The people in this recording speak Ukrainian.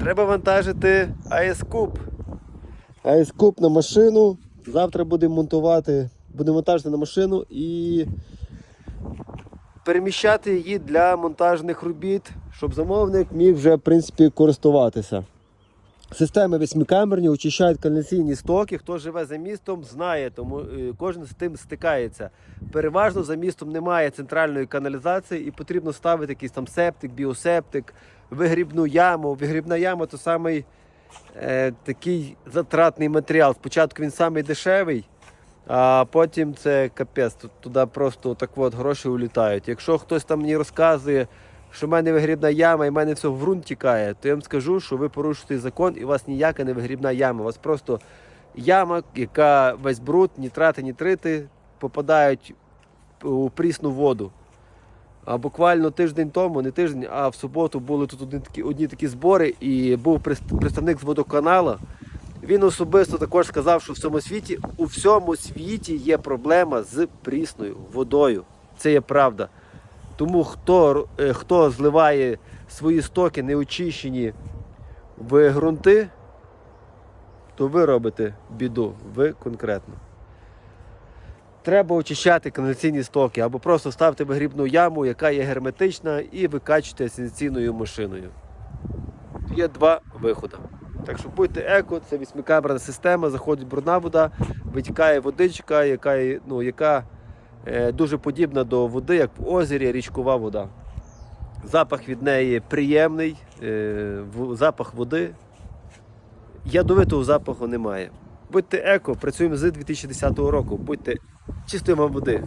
Треба вантажити АЕС-куб. АЕС-куб на машину. Завтра будемо монтувати, будемо вантажити на машину і переміщати її для монтажних робіт, щоб замовник міг вже в принципі користуватися. Системи восьмикамерні очищають каналізаційні стоки. Хто живе за містом, знає, тому е, кожен з тим стикається. Переважно за містом немає центральної каналізації і потрібно ставити якийсь там септик, біосептик, вигрібну яму. Вигрібна яма то самий е, такий затратний матеріал. Спочатку він самий дешевий, а потім це капець. Туди просто так от гроші улітають. Якщо хтось там мені розказує, що в мене вигрібна яма і в мене все в ґрунт тікає, то я вам скажу, що ви порушуєте закон і у вас ніяка не вигрібна яма. У вас просто яма, яка весь бруд, нітрати, нітрити попадають у прісну воду. А буквально тиждень тому, не тиждень, а в суботу були тут одні такі, одні такі збори, і був представник з водоканалу. Він особисто також сказав, що в всьому світі у всьому світі є проблема з прісною водою. Це є правда. Тому хто, е, хто зливає свої стоки неочищені в ґрунти, то ви робите біду, ви конкретно. Треба очищати каналізаційні стоки або просто ставити вигрібну яму, яка є герметична, і викачуєте асенційною машиною. Є два виходи. Так що будьте еко, це вісьмикамерна система, заходить брудна вода, витікає водичка, яка, ну, яка е, дуже подібна до води, як в озері річкова вода. Запах від неї приємний, е, запах води. Ядовитого запаху немає. Будьте еко, працюємо з 2010 року, будьте чистими води.